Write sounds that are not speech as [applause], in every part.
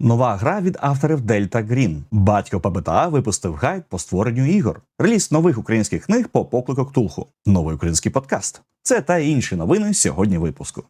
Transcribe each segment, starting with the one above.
Нова гра від авторів Delta Green. Батько ПБТА випустив гайд по створенню ігор. Реліз нових українських книг по поклику Ктулху. Новий український подкаст. Це та інші новини сьогодні випуску.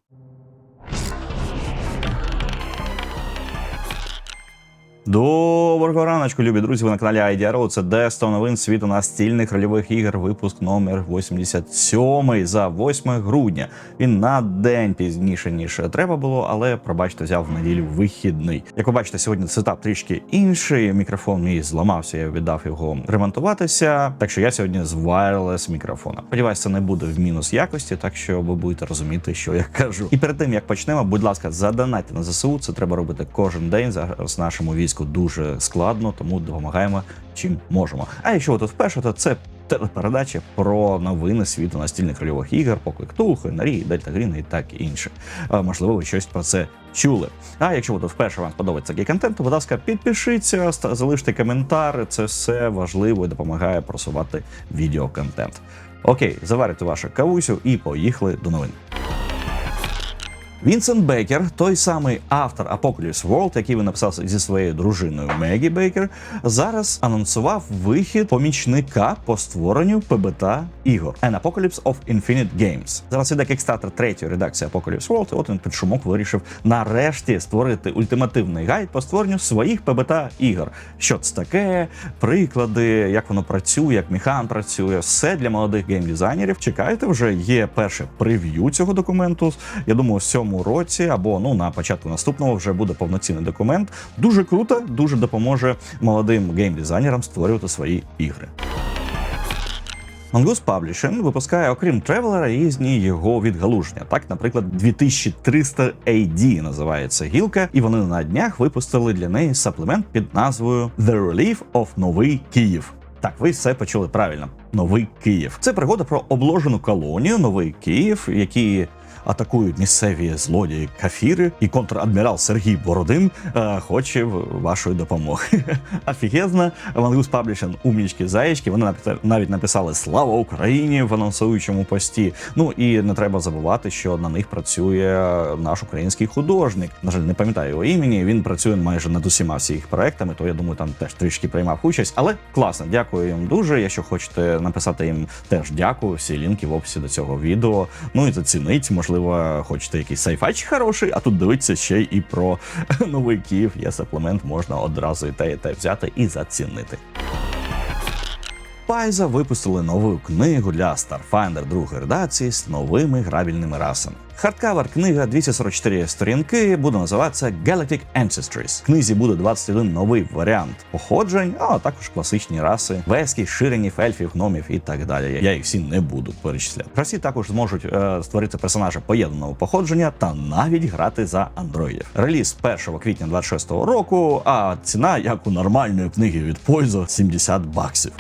Доброго раночку, любі друзі. Ви на каналі IDRO. Це де 100 новин світу настільних рольових ігор. Випуск номер 87 за 8 грудня. Він на день пізніше ніж треба було, але пробачте, взяв в неділю вихідний. Як ви бачите, сьогодні сетап трішки інший. Мікрофон мій зламався. Я віддав його ремонтуватися. Так що я сьогодні з wireless мікрофона. Сподіваюсь, це не буде в мінус якості, так що ви будете розуміти, що я кажу. І перед тим як почнемо, будь ласка, задонайте на ЗСУ. Це треба робити кожен день. Зараз нашому війську дуже складно, тому допомагаємо чим можемо. А якщо ви тут вперше, то це телепередача про новини світу настільних рольових ігор, поклик Ктулху, Нарі, Дельта Грін і так інше. Можливо, ви щось про це чули. А якщо ви тут вперше вам сподобається такий контент, то, будь ласка, підпишіться, залиште коментар. Це все важливо і допомагає просувати відеоконтент. Окей, заварите вашу кавусю і поїхали до новин. Вінсент Бейкер, той самий автор Apocalypse World, який він написав зі своєю дружиною Мегі Бейкер, зараз анонсував вихід помічника по створенню ПБТ ігор An Apocalypse of Infinite Games. Зараз іде кікстартер третьої редакції Apocalypse World, і от він під шумок вирішив нарешті створити ультимативний гайд по створенню своїх ПБТ ігор. Що це таке, приклади, як воно працює, як механ працює, все для молодих геймдизайнерів. Чекайте, вже є перше прев'ю цього документу. Я думаю, в цьому році або ну на початку наступного вже буде повноцінний документ. Дуже круто, дуже допоможе молодим геймдизайнерам створювати свої ігри. Mongoose Publishing випускає, окрім Тревелера, різні його відгалуження. Так, наприклад, 2300 AD називається гілка, і вони на днях випустили для неї саплемент під назвою The Relief of Новий Київ. Так, ви все почули правильно. Новий Київ. Це пригода про обложену колонію Новий Київ, які атакують місцеві злодії кафіри, і контрадмірал Сергій Бородин е, хоче вашої допомоги. [laughs] Офігезно, Mongoose Publishing умнічки заячки. Вони навіть написали Слава Україні в анонсуючому пості. Ну і не треба забувати, що на них працює наш український художник. На жаль, не пам'ятаю його імені. Він працює майже над усіма всі їх проектами, то я думаю, там теж трішки приймав участь. Але класно, дякую їм дуже. Якщо хочете написати їм теж дякую. Всі лінки в описі до цього відео. Ну і зацінить, можливо, хочете якийсь сайфач хороший, а тут дивиться ще і про [laughs] новий Київ. Є саплемент, можна одразу і те, і те взяти і зацінити. Пайза випустили нову книгу для Starfinder другої редакції з новими грабільними расами. Хардкавер книга 244 сторінки буде називатися Galactic Ancestries. В книзі буде 21 новий варіант походжень, а також класичні раси, весків, ширенів, ельфів, гномів і так далі. Я їх всі не буду перечисляти. Гравці також зможуть е, створити персонажа поєднаного походження та навіть грати за андроїдів. Реліз 1 квітня 26 року, а ціна як у нормальної книги від Пользо 70 баксів.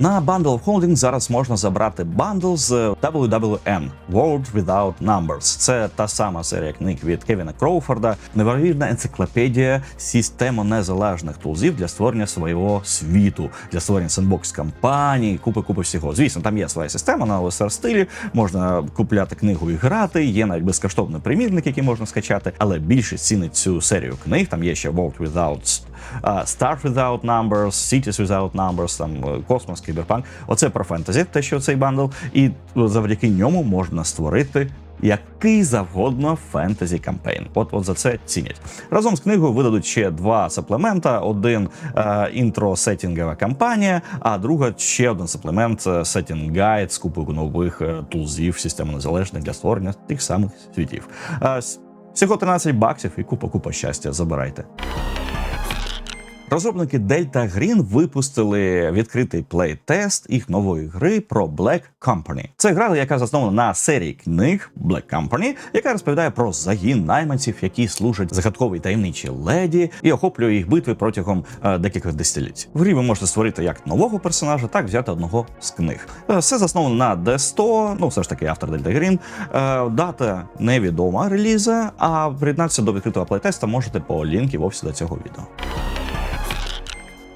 На Bundle Holding зараз можна забрати бандл з WWN World Without Numbers. Це та сама серія книг від Кевіна Кроуфорда, невірна енциклопедія система незалежних тулзів для створення свого світу, для створення сендбокс кампаній, купи купи всього. Звісно, там є своя система на OSR стилі. Можна купляти книгу і грати. Є навіть безкоштовний примірник, який можна скачати, але більше цінить цю серію книг. Там є ще World Without Star Without Numbers, Cities Without Numbers, там е, космос, кіберпанк. Оце про фентезі, те, що цей бандл, і завдяки ньому можна створити. Який завгодно фентезі кампейн, от от за це цінять. Разом з книгою видадуть ще два саплемента: один е, інтро сеттінгова кампанія, а друга ще один саплемент е, сеттінг гайд з купою нових е, тулзів системи незалежних для створення тих самих світів. Е, всього 13 баксів і купа купа щастя. Забирайте. Розробники Delta Green випустили відкритий плей-тест їх нової гри про Black Company. Це гра, яка заснована на серії книг Black Company, яка розповідає про загін найманців, які служать загадковій таємничій леді, і охоплює їх битви протягом е, декількох десятиліть. В грі ви можете створити як нового персонажа, так взяти одного з книг. Е, Все засновано на D100, ну все ж таки автор Delta Green. Е, Дата невідома реліза, а приєднатися до відкритого плейтеста можете по лінки в до цього відео.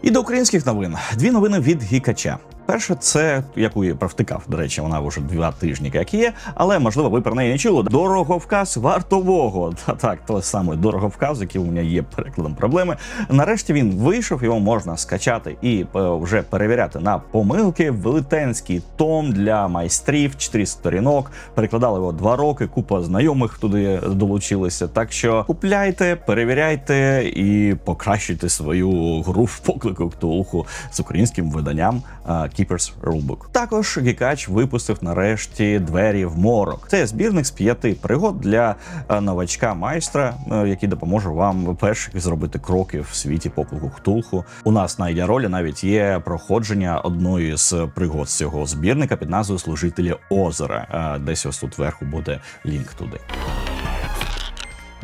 І до українських новин дві новини від Гікача. Перше, це яку я провтикав. До речі, вона вже два тижні, як є, але можливо ви про неї не чули. Дороговказ вартового. Та так, той самий дороговказ, який у мене є перекладом проблеми. Нарешті він вийшов, його можна скачати і е, вже перевіряти на помилки. Велетенський том для майстрів, 4 сторінок. Перекладали його два роки. Купа знайомих туди долучилися. Так що купляйте, перевіряйте і покращуйте свою гру в поклику Ктулху з українським виданням е, Keepers Rulebook. Також Гікач випустив нарешті двері в морок. Це збірник з п'яти пригод для е, новачка майстра, е, який допоможе вам перших зробити кроки в світі поклику Ктулху. У нас на ідеаролі навіть є проходження одної з пригод цього збірника під назвою Служителі озера. Е, Десь ось тут вверху буде лінк туди.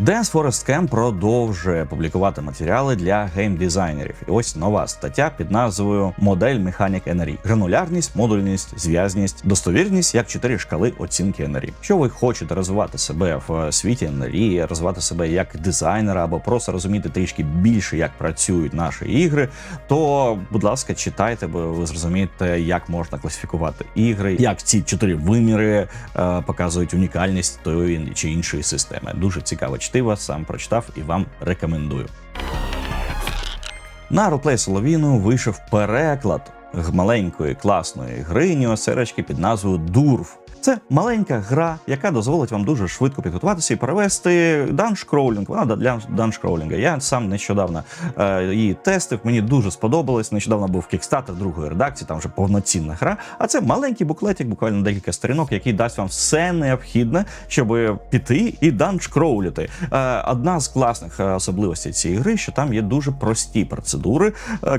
Dance Forest Camp продовжує публікувати матеріали для геймдизайнерів. І ось нова стаття під назвою Модель Mechanic NRE. Гранулярність, модульність, зв'язність, достовірність як чотири шкали оцінки NRE. Якщо ви хочете розвивати себе в світі NRE, розвивати себе як дизайнера або просто розуміти трішки більше, як працюють наші ігри, то, будь ласка, читайте, бо ви зрозумієте, як можна класифікувати ігри, як ці чотири виміри е, показують унікальність тої чи іншої системи. Дуже цікаво чтиво, сам прочитав і вам рекомендую. На Roleplay Соловіну вийшов переклад маленької класної гри Ньосерочки під назвою Дурф. Це маленька гра, яка дозволить вам дуже швидко підготуватися і перевести даншкроулінг. Вона для даншкроулінга. Я сам нещодавно е, її тестив. Мені дуже сподобалось. Нещодавно був кікстартер другої редакції, там вже повноцінна гра. А це маленький буклетик, буквально декілька сторінок, який дасть вам все необхідне, щоб піти і даншкроуліти. Е, одна з класних е, особливостей цієї гри, що там є дуже прості процедури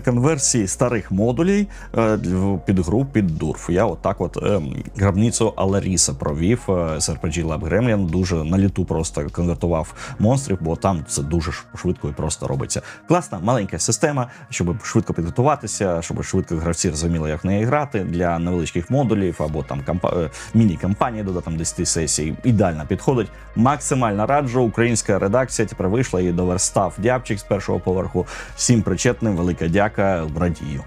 конверсії старих модулей е, під дурф. Я отак, от е, гробницю Аларіса провів е, з RPG Lab Gremlin, дуже на літу просто конвертував монстрів, бо там це дуже швидко і просто робиться. Класна маленька система, щоб швидко підготуватися, щоб швидко гравці розуміли, як в неї грати для невеличких модулів або там кампа- е, міні-кампанії до там 10 сесій. Ідеально підходить. Максимально раджу. Українська редакція тепер вийшла і доверстав дябчик з першого поверху. Всім причетним, велика дяка, радію.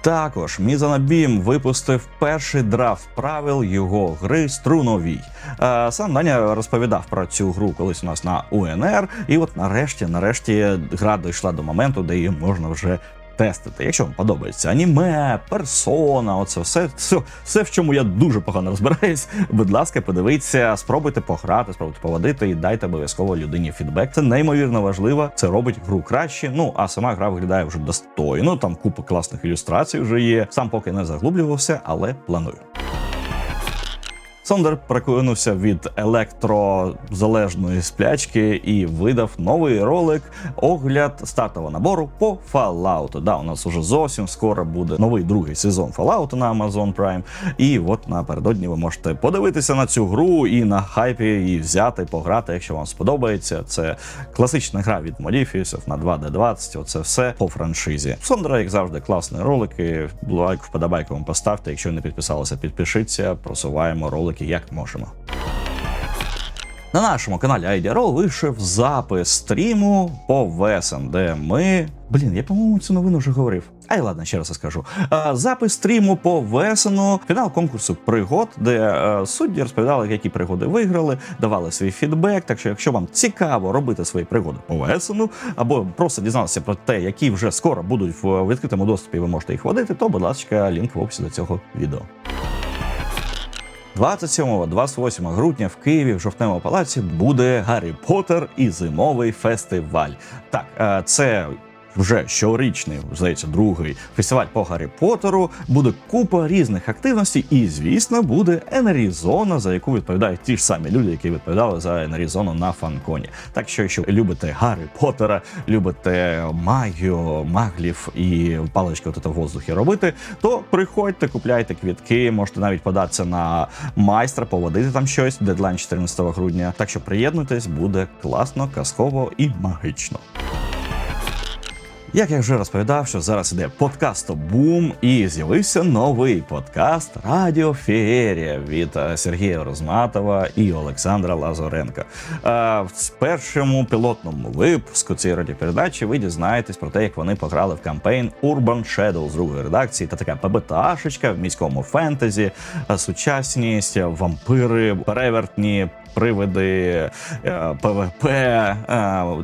Також Мізанабім випустив перший драфт правил його гри Струновій. Е, Сам Даня розповідав про цю гру колись у нас на УНР, і от нарешті, нарешті, гра дійшла до моменту, де її можна вже тестити. Якщо вам подобається аніме, персона, оце все, все, все, в чому я дуже погано розбираюсь. Будь ласка, подивіться, спробуйте пограти, спробуйте поводити і дайте обов'язково людині фідбек. Це неймовірно важливо. Це робить гру краще. Ну а сама гра виглядає вже достойно. Там купа класних ілюстрацій вже є. Сам поки не заглублювався, але планую. Сондер прокинувся від електрозалежної сплячки і видав новий ролик огляд стартового набору по Fallout. Да, у нас уже зовсім скоро буде новий другий сезон Fallout на Amazon Prime. І от напередодні ви можете подивитися на цю гру і на хайпі і взяти, пограти, якщо вам сподобається. Це класична гра від Modifius на 2D20. Оце все по франшизі. Сондера, як завжди, класні ролики. Лайк, вподобайку вам поставте. Якщо не підписалися, підпишіться. Просуваємо ролики як можемо. На нашому каналі IDROL вийшов запис стріму по Весен, де ми. Блін, я по-моєму цю новину вже говорив. Ай, ладно, ще раз скажу. А, запис стріму по Весену, фінал конкурсу пригод, де е, судді розповідали, які пригоди виграли, давали свій фідбек. Так що, якщо вам цікаво робити свої пригоди по Весену, або просто дізнатися про те, які вже скоро будуть в відкритому доступі, ви можете їх водити, то, будь ласка, лінк в описі до цього відео. 27-28 грудня в Києві в жовтневому палаці буде Гаррі Поттер і зимовий фестиваль. Так, е, це. Вже щорічний, здається, другий фестиваль по Гаррі Поттеру. Буде купа різних активностей, і звісно, буде Енерізона, за яку відповідають ті ж самі люди, які відповідали за Енерізону на фанконі. Так що, якщо любите Гаррі Поттера, любите магію, маглів і палички в воздухі робити, то приходьте, купляйте квітки, можете навіть податися на майстра, поводити там щось. Дедлайн 14 грудня. Так що приєднуйтесь, буде класно, казково і магічно. Як я вже розповідав, що зараз іде подкастобум, і з'явився новий подкаст Радіо Феєрія від е, Сергія Розматова і Олександра Лазоренка. Е, В першому пілотному випуску цієї радіопередачі ви дізнаєтесь про те, як вони пограли в кампейн Urban Shadow з другої редакції та така ПБТАшечка в міському фентезі, е, сучасність, вампири, перевертні. Привиди е, ПВП,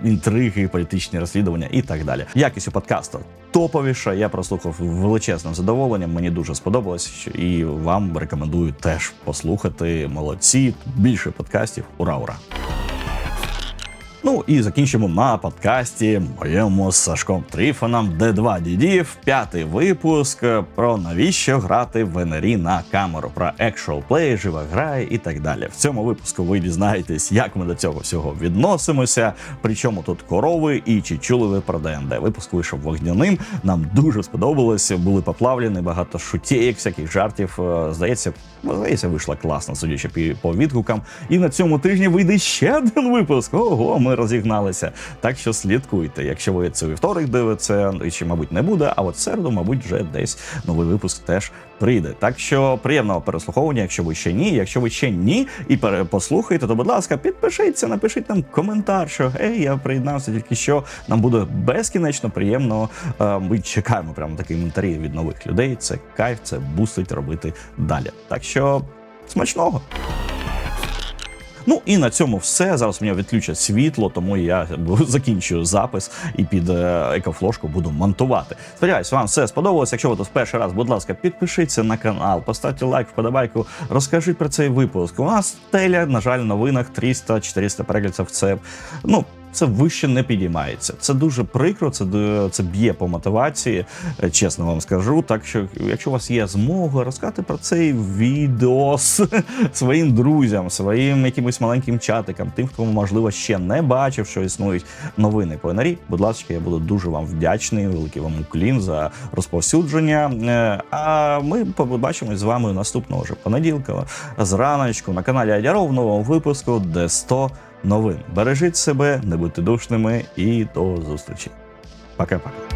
інтриги, політичні розслідування і так далі. Якість у подкасту топовіша. Я прослухав величезним задоволенням. Мені дуже сподобалось, і вам рекомендую теж послухати. Молодці, більше подкастів. Ура, ура! Ну і закінчимо на подкасті моєму з Сашком Тріфоном Д2 дідів. П'ятий випуск про навіщо грати в НРІ на камеру, про actual play, жива гра і так далі. В цьому випуску ви дізнаєтесь, як ми до цього всього відносимося. Причому тут корови і чи чули ви про ДНД. Випуск вийшов вогняним. Нам дуже сподобалось. Були поплавлені, багато шутєєк, всяких жартів. Е, Здається, ну, здається, вийшла класно, судячи по відгукам. І на цьому тижні вийде ще один випуск. Ого, ми розігналися. Так що слідкуйте. Якщо ви це у вівторок дивитеся, і чи, мабуть, не буде, а от середу, мабуть, вже десь новий випуск теж прийде. Так що приємного переслуховування, якщо ви ще ні. Якщо ви ще ні і послухаєте, то будь ласка, підпишіться, напишіть нам коментар, що ей, я приєднався тільки що. Нам буде безкінечно приємно. Е, Ми чекаємо прямо такі коментарі від нових людей. Це кайф, це бустить робити далі. Так що смачного. Ну і на цьому все. Зараз у мене відключать світло, тому я [laughs] закінчую запис і під е, екофлошку буду монтувати. Сподіваюсь, вам все сподобалось. Якщо ви тут перший раз, будь ласка, підпишіться на канал, поставте лайк, вподобайку, розкажіть про цей випуск. У нас теля, на жаль, новинах 300-400 переглядів. Це ну. Це вище не підіймається. Це дуже прикро, це, це б'є по мотивації, е, чесно вам скажу. Так що, якщо у вас є змога розказати про цей відеос [laughs] своїм друзям, своїм якимось маленьким чатикам, тим, хто можливо ще не бачив, що існують новини по НРІ, будь ласка, я буду дуже вам вдячний. Великий вам уклін за розповсюдження. Е, А ми побачимось з вами наступного ж понеділка зраночку на каналі Адяров в новому випуску, де 100 новин. Бережіть себе, не будьте душними і до зустрічі. Пока-пока.